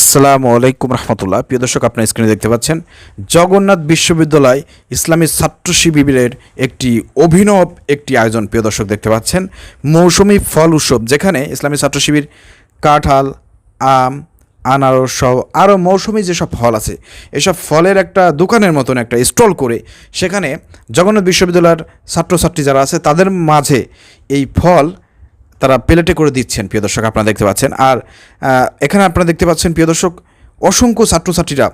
আসসালামু আলাইকুম রহমতুল্লাহ। প্রিয় দর্শক, আপনার স্ক্রিনে দেখতে পাচ্ছেন, জগন্নাথ বিশ্ববিদ্যালয় ইসলামী ছাত্র শিবিরের একটি অভিনব একটি আয়োজন। প্রিয় দর্শক, দেখতে পাচ্ছেন, মৌসুমি ফল উৎসব, যেখানে ইসলামী ছাত্র শিবির, কাঁঠাল, আম, আনারস সহ আরও মৌসুমি যেসব ফল আছে, এসব ফলের একটা দোকানের মতন একটা স্টল করে সেখানে জগন্নাথ বিশ্ববিদ্যালয়ের ছাত্রছাত্রী যারা আছে, তাদের মাঝে এই ফল তারা প্লেটে করে দিচ্ছেন, প্রিয় দর্শক, আপনারা দেখতে পাচ্ছেন। আর এখানে আপনারা দেখতে পাচ্ছেন, প্রিয় দর্শক, অসংখ্য ছাত্রছাত্রীরা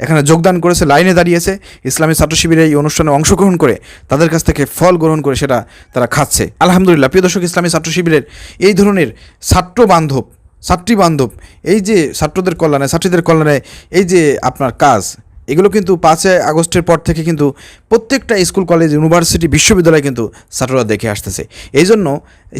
এখানে যোগদান করেছে, লাইনে দাঁড়িয়েছে। ইসলামী ছাত্র শিবিরের এই অনুষ্ঠানে অংশগ্রহণ করে তাদের কাছ থেকে ফল গ্রহণ করে সেটা তারা খাচ্ছে। আলহামদুলিল্লাহ, প্রিয় দর্শক, ইসলামী ছাত্র শিবিরের এই ধরনের ছাত্র বান্ধব, ছাত্রী বান্ধব, এই যে ছাত্রদের কল্যাণে, ছাত্রীদের কল্যাণে এই যে আপনার কাজ এগুলো কিন্তু পাঁচই আগস্টের পর থেকে কিন্তু প্রত্যেকটা স্কুল, কলেজ, ইউনিভার্সিটি, বিশ্ববিদ্যালয় কিন্তু ছাত্ররা দেখে আসতেছে। এই জন্য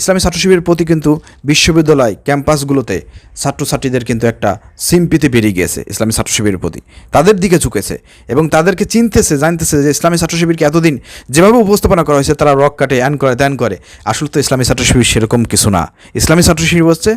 ইসলামী ছাত্র শিবিরের প্রতি কিন্তু বিশ্ববিদ্যালয় ক্যাম্পাসগুলোতে ছাত্রছাত্রীদের কিন্তু একটা সিম্পিতে বেরিয়ে গিয়েছে ইসলামী ছাত্র শিবিরের প্রতি। তাদের দিকে ঝুঁকেছে এবং তাদেরকে চিনতেছে, জানতেছে যে ইসলামী ছাত্র শিবিরকে এতদিন যেভাবে উপস্থাপনা করা হয়েছে, তারা রক কাটে অ্যান করে ত্যান করে। আসলে তো ইসলামী ছাত্র শিবির সেরকম কিছু না। ইসলামী ছাত্র শিবির হচ্ছে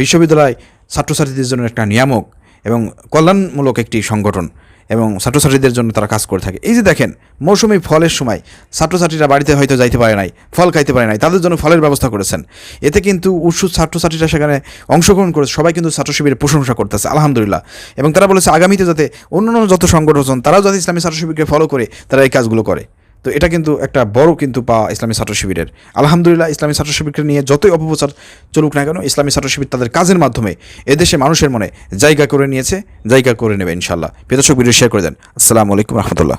বিশ্ববিদ্যালয় ছাত্রছাত্রীদের জন্য একটা নিয়ামক এবং কল্যাণমূলক একটি সংগঠন। এবং ছাত্রছাত্রীদের জন্য তারা কাজ করে থাকে। এই যে দেখেন, মৌসুমি ফলের সময় ছাত্রছাত্রীরা বাড়িতে হয়তো যাইতে পারে নাই, ফল খাইতে পারে নাই, তাদের জন্য ফলের ব্যবস্থা করেছেন। এতে কিন্তু উৎসুক ছাত্রছাত্রীরা সেখানে অংশগ্রহণ করে সবাই কিন্তু ছাত্র শিবিরের প্রশংসা করতেছে, আলহামদুলিল্লাহ। এবং তারা বলেছে, আগামীতে যাতে অন্য যত সংগঠন, তারাও যাতে ইসলামী ছাত্র শিবিরকে ফলো করে, তারা এই কাজগুলো করে। তো এটা কিন্তু একটা বড় কিন্তু পা ইসলামী ছাত্র শিবিরের। আলহামদুলিল্লাহ, ইসলামী ছাত্র শিবিরকে নিয়ে যতই অপপ্রচার চলুক না কেন, ইসলামী ছাত্র শিবির তাদের কাজের মাধ্যমে এদেশে মানুষের মনে জায়গা করে নিয়েছে, জায়গা করে নেবে ইনশাল্লাহ প্রিয় দর্শক ভিডিও শেয়ার করে দেন। আসসালামু আলাইকুম রহমতুল্লাহ।